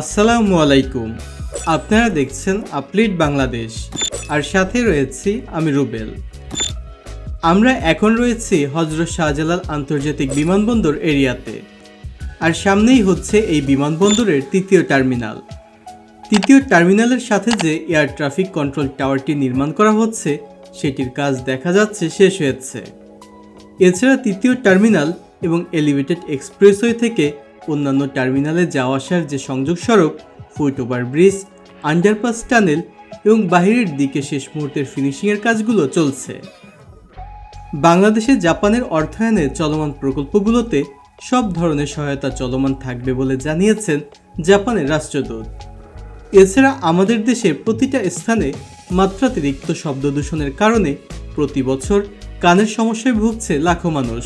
আসসালামু আলাইকুম। আপনারা দেখছেন আপলিট বাংলাদেশ। আর সাথে রয়েছি আমি রুবেল। আমরা এখন রয়েছি হজরত শাহজালাল আন্তর্জাতিক বিমানবন্দর এরিয়াতে। আর সামনেই হচ্ছে এই বিমানবন্দরের তৃতীয় টার্মিনাল। তৃতীয় টার্মিনালের সাথে যে এয়ার ট্রাফিক কন্ট্রোল টাওয়ারটি নির্মাণ করা হচ্ছে, সেটির কাজ দেখা যাচ্ছে শেষ হয়েছে। এছাড়া তৃতীয় টার্মিনাল এবং এলিভেটেড এক্সপ্রেসওয়ে থেকে অন্যান্য টার্মিনালে যাওয়া আসার যে সংযোগ সড়ক foot over bridge, underpass tunnel এবং বাহিরের দিকে শেষ মুহূর্তের ফিনিশিংয়ের কাজগুলো চলছে। বাংলাদেশে জাপানের অর্থায়নে চলমান প্রকল্পগুলোতে সব ধরনের সহায়তা চলমান থাকবে বলে জানিয়েছেন জাপানের রাষ্ট্রদূত। এছাড়া আমাদের দেশের প্রতিটা স্থানে মাত্রাতিরিক্ত শব্দ দূষণের কারণে প্রতি বছর কানের সমস্যায় ভুগছে লাখো মানুষ।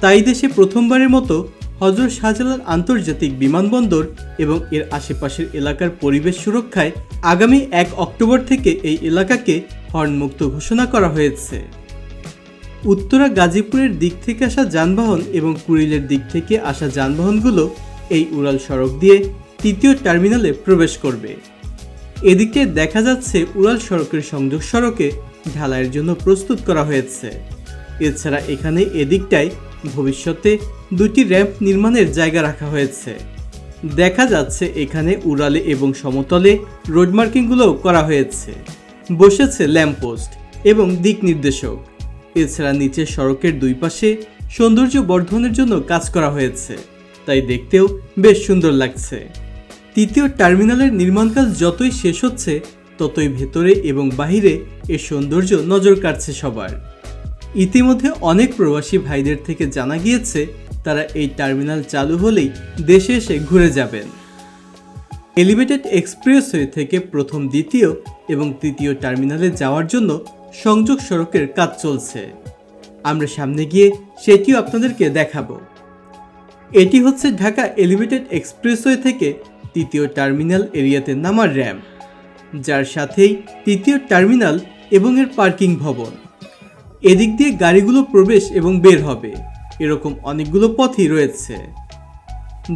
তাই দেশে প্রথমবারের মতো হজরত শাহজালাল আন্তর্জাতিক বিমানবন্দর এবং এর আশেপাশের এলাকার পরিবেশ সুরক্ষায় আগামী এক অক্টোবর থেকে এই এলাকাকে হর্নমুক্ত ঘোষণা করা হয়েছে। উত্তরা গাজীপুরের দিক থেকে আসা যানবাহন এবং কুড়িলের দিক থেকে আসা যানবাহনগুলো এই উড়াল সড়ক দিয়ে তৃতীয় টার্মিনালে প্রবেশ করবে। এদিকে দেখা যাচ্ছে উড়াল সড়কের সংযোগ সড়কে ঢালাইয়ের জন্য প্রস্তুত করা হয়েছে। এছাড়া এখানে এদিকটায় ভবিষ্যতে দুটি র্যাম্প নির্মাণের জায়গা রাখা হয়েছে। দেখা যাচ্ছে এখানে উড়ালে এবং সমতলে রোড মার্কিংগুলোও করা হয়েছে। বসেছে ল্যাম্পপোস্ট এবং দিক নির্দেশক। এছাড়া নিচে সড়কের দুই পাশে সৌন্দর্য বর্ধনের জন্য কাজ করা হয়েছে। তাই দেখতেও বেশ সুন্দর লাগছে। তৃতীয় টার্মিনালের নির্মাণ কাজ যতই শেষ হচ্ছে, ততই ভেতরে এবং বাহিরে এর সৌন্দর্য নজর কাটছে সবার। ইতিমধ্যে অনেক প্রবাসী ভাইদের থেকে জানা গিয়েছে, তারা এই টার্মিনাল চালু হলেই দেশে এসে ঘুরে যাবেন। এলিভেটেড এক্সপ্রেসওয়ে থেকে প্রথম দ্বিতীয় এবং তৃতীয় টার্মিনালে যাওয়ার জন্য সংযোগ সড়কের কাজ চলছে। আমরা সামনে গিয়ে সেটিও আপনাদেরকে দেখাবো। এটি হচ্ছে ঢাকা এলিভেটেড এক্সপ্রেসওয়ে থেকে তৃতীয় টার্মিনাল এরিয়াতে নামার র্যাম্প যার সাথেই তৃতীয় টার্মিনাল এবং এর পার্কিং ভবন। এদিক দিয়ে গাড়িগুলো প্রবেশ এবং বের হবে। এরকম অনেকগুলো পথই রয়েছে।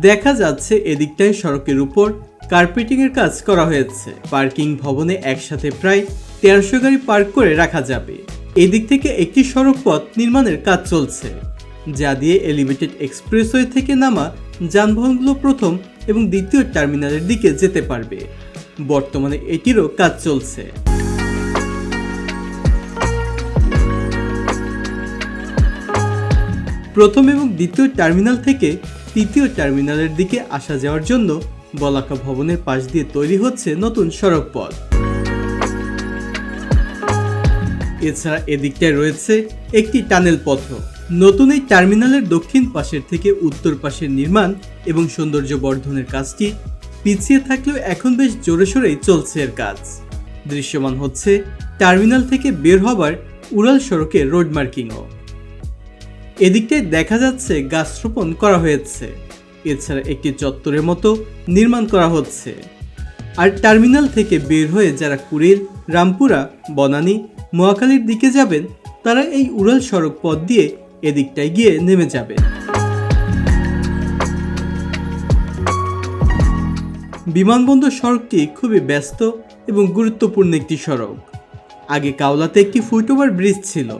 দেখা যাচ্ছে এদিকটায় সড়কের উপর কার্পেটিংয়ের কাজ করা হয়েছে। পার্কিং ভবনে একসাথে প্রায় তেরোশো গাড়ি পার্ক করে রাখা যাবে। এদিক থেকে একটি সড়ক পথ নির্মাণের কাজ চলছে, যা দিয়ে এলিভেটেড এক্সপ্রেসওয়ে থেকে নামা যানবাহনগুলো প্রথম এবং দ্বিতীয় টার্মিনালের দিকে যেতে পারবে। বর্তমানে এটিরও কাজ চলছে। প্রথম এবং দ্বিতীয় টার্মিনাল থেকে তৃতীয় টার্মিনালের দিকে আসা যাওয়ার জন্য বলাকা ভবনের পাশ দিয়ে তৈরি হচ্ছে নতুন সড়ক পথ এছাড়া এদিকটায় রয়েছে একটি টানেল পথ। নতুন এই টার্মিনালের দক্ষিণ পাশের থেকে উত্তর পাশের নির্মাণ এবং সৌন্দর্য বর্ধনের কাজটি পিছিয়ে থাকলেও এখন বেশ জোরে সোরেই চলছে এর কাজ। দৃশ্যমান হচ্ছে টার্মিনাল থেকে বের হবার উড়াল সড়কে রোড মার্কিংও। এদিকটায় দেখা যাচ্ছে গাছ রোপণ করা হয়েছে। এছাড়া একটি চত্বরের মতো নির্মাণ করা হচ্ছে। আর টার্মিনাল থেকে বের হয়ে যারা কুড়িল রামপুরা, বনানী, মহাখালীর দিকে যাবেন, তারা এই উড়াল সড়ক পথ দিয়ে এদিকটায় গিয়ে নেমে যাবে বিমানবন্দর সড়কটি খুবই ব্যস্ত এবং গুরুত্বপূর্ণ একটি সড়ক। আগে কাওলাতে একটি ফুটওভার ব্রিজ ছিল।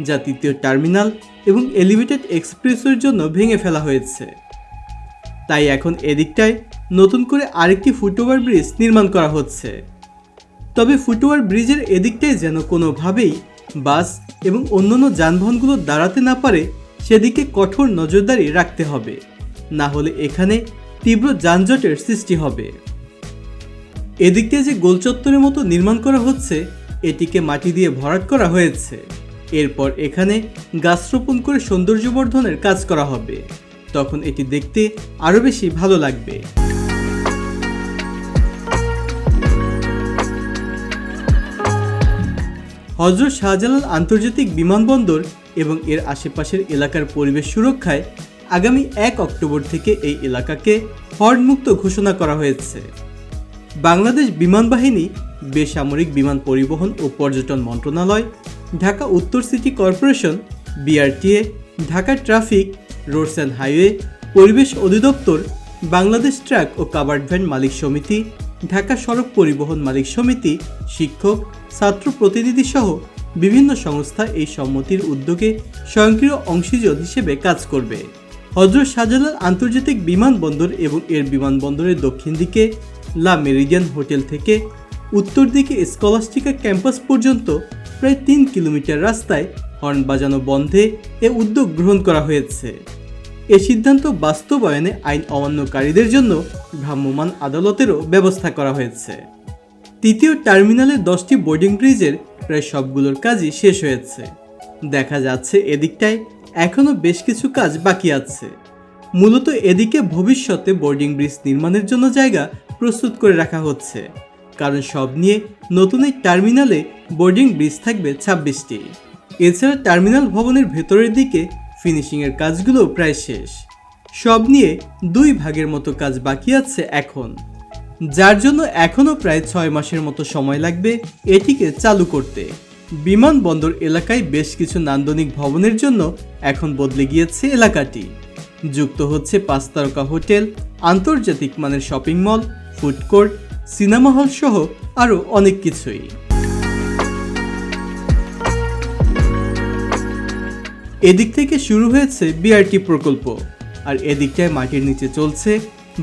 যা তৃতীয় টার্মিনাল এবং এলিভেটেড এক্সপ্রেসওয়ের জন্য ভেঙে ফেলা হয়েছে। তাই এখন এদিকটায় নতুন করে আরেকটি ফুটওভার ব্রিজ নির্মাণ করা হচ্ছে। তবে ফুটওভার ব্রিজের এদিকটায় যেন কোনোভাবেই বাস এবং অন্যান্য যানবাহনগুলো দাঁড়াতে না পারে, সেদিকে কঠোর নজরদারি রাখতে হবে। না হলে এখানে তীব্র যানজটের সৃষ্টি হবে। এদিকটা যে গোলচত্বরের মতো নির্মাণ করা হচ্ছে, এটিকে মাটি দিয়ে ভরাট করা হয়েছে। এরপর এখানে গাছ রোপণ করে সৌন্দর্যবর্ধনের কাজ করা হবে। তখন এটি দেখতে আরও বেশি ভালো লাগবে। হজরত শাহজালাল আন্তর্জাতিক বিমানবন্দর এবং এর আশেপাশের এলাকার পরিবেশ সুরক্ষায় আগামী এক অক্টোবর থেকে এই এলাকাকে হর্নমুক্ত ঘোষণা করা হয়েছে। বাংলাদেশ বিমান বাহিনী বেসামরিক বিমান পরিবহন ও পর্যটন মন্ত্রণালয় ঢাকা উত্তর city corporation, BRTA, Dhaka traffic, roads and highway, পরিবেশ অধিদপ্তর, বাংলাদেশ ট্রাক ও কাভার্ড ভ্যান মালিক সমিতি, ঢাকা সড়ক পরিবহন মালিক সমিতি, শিক্ষক, ছাত্র প্রতিনিধি সহ বিভিন্ন সংস্থা এই সম্মতির উদ্যোগে স্বয়ংক্রিয় অংশীজন হিসেবে কাজ করবে। হজরত শাহজালাল আন্তর্জাতিক বিমানবন্দর এবং এর বিমানবন্দরের দক্ষিণ দিকে লা মেরিডিয়ান হোটেল থেকে উত্তর দিকে স্কলাস্টিকা ক্যাম্পাস পর্যন্ত প্রায় তিন কিলোমিটার রাস্তায় হর্ন বাজানো বন্ধে এ উদ্যোগ গ্রহণ করা হয়েছে। এ সিদ্ধান্ত বাস্তবায়নে আইন অমান্যকারীদের জন্য ভ্রাম্যমাণ আদালতেরও ব্যবস্থা করা হয়েছে। তৃতীয় টার্মিনালে দশটি বোর্ডিং ব্রিজের প্রায় সবগুলোর কাজই শেষ হয়েছে। দেখা যাচ্ছে এদিকটায় এখনও বেশ কিছু কাজ বাকি আছে। মূলত এদিকে ভবিষ্যতে বোর্ডিং ব্রিজ নির্মাণের জন্য জায়গা প্রস্তুত করে রাখা হচ্ছে। কারণ সব নিয়ে নতুন এই টার্মিনালে বোর্ডিং ব্রিজ থাকবে ছাব্বিশটি। এছাড়া টার্মিনাল ভবনের ভেতরের দিকে ফিনিশিংয়ের কাজগুলো প্রায় শেষ। সব নিয়ে দুই ভাগের মতো কাজ বাকি আছে এখন। যার জন্য এখনও প্রায় ছয় মাসের মতো সময় লাগবে এটিকে চালু করতে। বিমানবন্দর এলাকায় বেশ কিছু নান্দনিক ভবনের জন্য এখন বদলে গিয়েছে এলাকাটি। যুক্ত হচ্ছে পাঁচ তারকা হোটেল, আন্তর্জাতিক মানের shopping mall, food court cinema hall সহ আরও অনেক কিছুই। এদিক থেকে শুরু হয়েছে বিআরটি প্রকল্প, আর এদিকটায় মাটির নিচে চলছে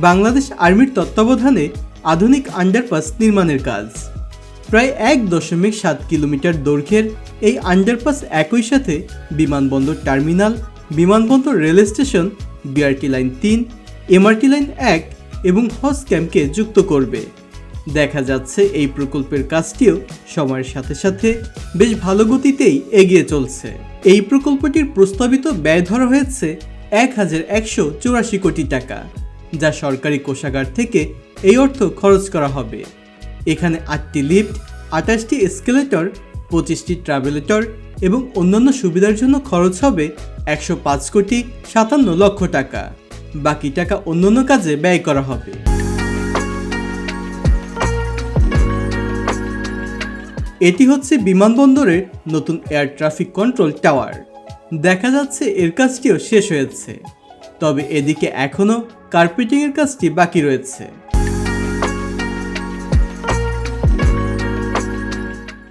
বাংলাদেশ আর্মির তত্ত্বাবধানে আধুনিক আন্ডারপাস নির্মাণের কাজ। প্রায় এক দশমিক সাত কিলোমিটার দৈর্ঘ্যের এই আন্ডারপাস একই সাথে বিমানবন্দর টার্মিনাল, বিমানবন্দর রেল স্টেশন বিআরটি লাইন তিন এমআরটি লাইন এক এবং হজ ক্যাম্পকে যুক্ত করবে। দেখা যাচ্ছে এই প্রকল্পের কাজটিও সময়ের সাথে সাথে বেশ ভালো গতিতেই এগিয়ে চলছে। এই প্রকল্পটির প্রস্তাবিত ব্যয় ধরা হয়েছে এক হাজার একশো চুরাশি কোটি টাকা, যা সরকারি কোষাগার থেকে এই অর্থ খরচ করা হবে। এখানে আটটি লিফট, আঠাশটি এসকেলেটর, পঁচিশটি ট্রাভেলেটর এবং অন্যান্য সুবিধার জন্য খরচ হবে একশো পাঁচ কোটি সাতান্ন লক্ষ টাকা। বাকি টাকা অন্যান্য কাজে ব্যয় করা হবে। এটি হচ্ছে বিমানবন্দরের নতুন এয়ার ট্রাফিক কন্ট্রোল টাওয়ার দেখা যাচ্ছে এর কাজটিও শেষ হয়েছে। তবে এদিকে এখনও কার্পেটিংয়ের কাজটি বাকি রয়েছে।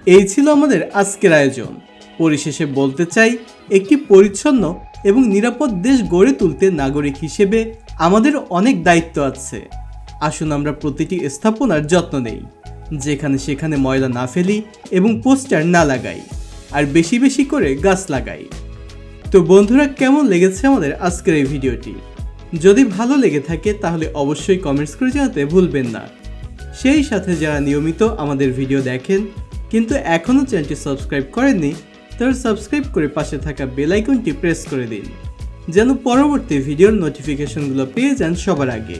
এই ছিল আমাদের আজকের আয়োজন। পরিশেষে বলতে চাই, একটি পরিচ্ছন্ন এবং নিরাপদ দেশ গড়ে তুলতে নাগরিক হিসেবে আমাদের অনেক দায়িত্ব আছে। আসুন আমরা প্রতিটি স্থাপনার যত্ন নেই। যেখানে সেখানে ময়লা না ফেলি এবং পোস্টার না লাগাই, আর বেশি বেশি করে গাছ লাগাই। তো বন্ধুরা, কেমন লেগেছে আমাদের আজকের এই ভিডিওটি? যদি ভালো লেগে থাকে, তাহলে অবশ্যই কমেন্টস করে জানাতে ভুলবেন না। সেই সাথে যারা নিয়মিত আমাদের ভিডিও দেখেন, কিন্তু এখনও চ্যানেলটি সাবস্ক্রাইব করেননি, তারা সাবস্ক্রাইব করে পাশে থাকা বেল আইকনটি প্রেস করে দিন, যেন পরবর্তী ভিডিওর নোটিফিকেশনগুলো পেয়ে যান সবার আগে।